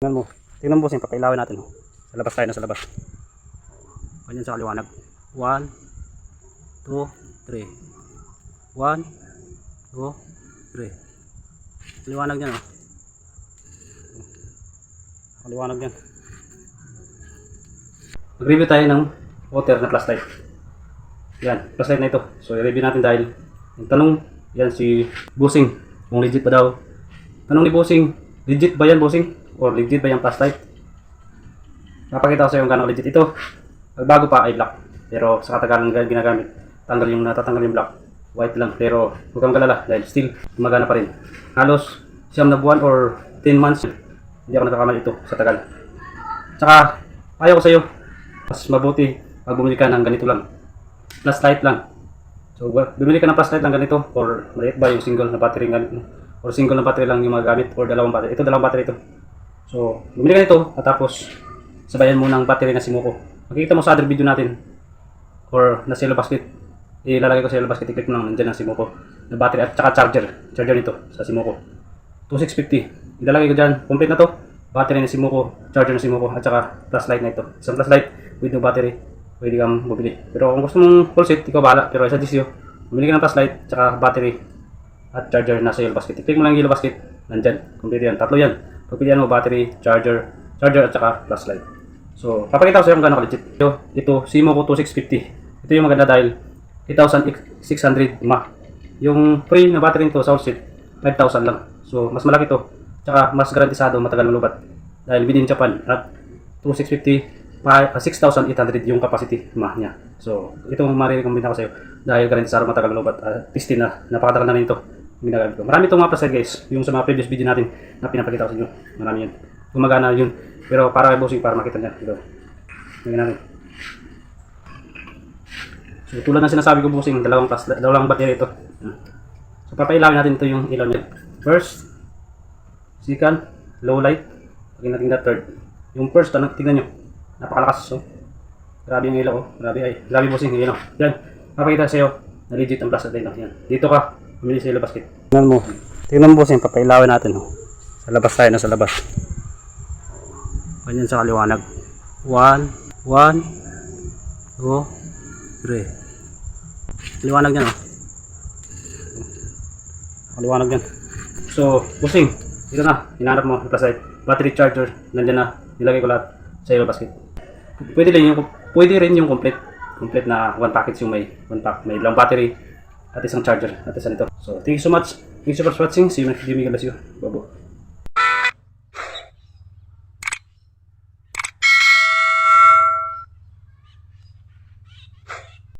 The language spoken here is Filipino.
Tingnan mo. Tingnan mo bossing, papailawin natin. oh. Sa labas tayo na sa labas. Ganyan sa kaliwanag. 1, 2, 3. 1, 2, 3. Liwanag yan oh. Liwanag yan. Mag-review tayo ng water na flashlight. Yan, flashlight na ito. So, i-review natin dahil ang tanong, yan si Busing, kung legit pa daw. Tanong ni Busing, legit ba yan Busing? Or legit ba yung flashlight? Napakita ko sa iyo kung gano'ng legit ito. Bago pa ay black. Pero sa katagalan ginagamit, tanggal yung natatanggal yung black. White lang. Pero huwag kang kalala dahil still gumagana pa rin. Halos siyam na buwan or 10 months. Hindi ako nakakamali ito sa tagal. Tsaka, ayaw ko sa iyo. Mas mabuti pag bumili ka ng ganito lang. Flashlight lang. So, bumili ka ng flashlight lang ganito or maliit ba yung single na battery ganito or single na battery lang yung magagamit or dalawang battery. Ito dalawang battery ito. So, bumili ka nito at tapos sabayan mo ng battery na Simuko. Makikita mo sa other video natin or na yellow basket. Ilalagay ko sa yellow basket, i-click mo lang nandiyan ang Simuko na battery at saka charger. Charger nito sa Simuko. 2650. Ilalagay ko dyan. Complete na to. Battery na Simuko, charger na Simuko at saka flashlight na ito. Isang flashlight with no battery. Pwede kang bumili. Pero kung gusto mong full set, ikaw bahala. Pero isa disyo. Bumili ka ng flashlight, tsaka battery at charger na sa yellow basket. I-click mo lang yung basket. Nandyan. Complete yan. Tatlo yan. Pagpilihan mo battery, charger, charger at saka flashlight. So, papakita ko sa iyo kung gaano ka-legit. Ito, ito, Simoco 2650. Ito yung maganda dahil 8,600 mAh. Yung free na battery nito sa all set, 5,000 lang. So, mas malaki to. Tsaka, mas garantisado matagal malubat. Dahil within Japan at 2650, pa- ah, 6,800 yung capacity mAh niya. So, itong marirecommend ako sa iyo dahil garantisado matagal malubat. Uh, testing na, napakatagal na rin ito ginagamit ko. Marami itong mga flashlight guys. Yung sa mga previous video natin na pinapakita ko sa inyo. Marami yun. Gumagana yun. Pero para kay bossing, para makita niya. Ito. Tingnan natin. So, tulad ng sinasabi ko bossing, dalawang, plus, dalawang battery ito. Yan. So, papailawin natin ito yung ilaw niya. First, second, low light. Pagin natin na third. Yung first, ano, tingnan nyo. Napakalakas. So, grabe yung ilaw. Oh. Grabe ay. Grabe bossing. Yan. oh. Yan. Papakita sa iyo na legit ang flashlight nito. Yan. Dito ka. Pumili sa ilo basket. Tingnan mo. Tingnan mo bossing. Papailawin natin. Oh. Sa labas tayo na sa labas. Ganyan sa kaliwanag. 1, 1, 2, 3. Liwanag yan oh. Liwanag yan. So, busing. Dito na. Hinanap mo. Flashlight. Battery charger. Nandyan na. Nilagay ko lahat sa ilo basket. Pwede rin yung pwede rin yung complete complete na one package yung may one pack may ilang battery at isang charger at isang ito. So, thank you so much. Thank you so much for watching. See you next video. God bless. Bye-bye.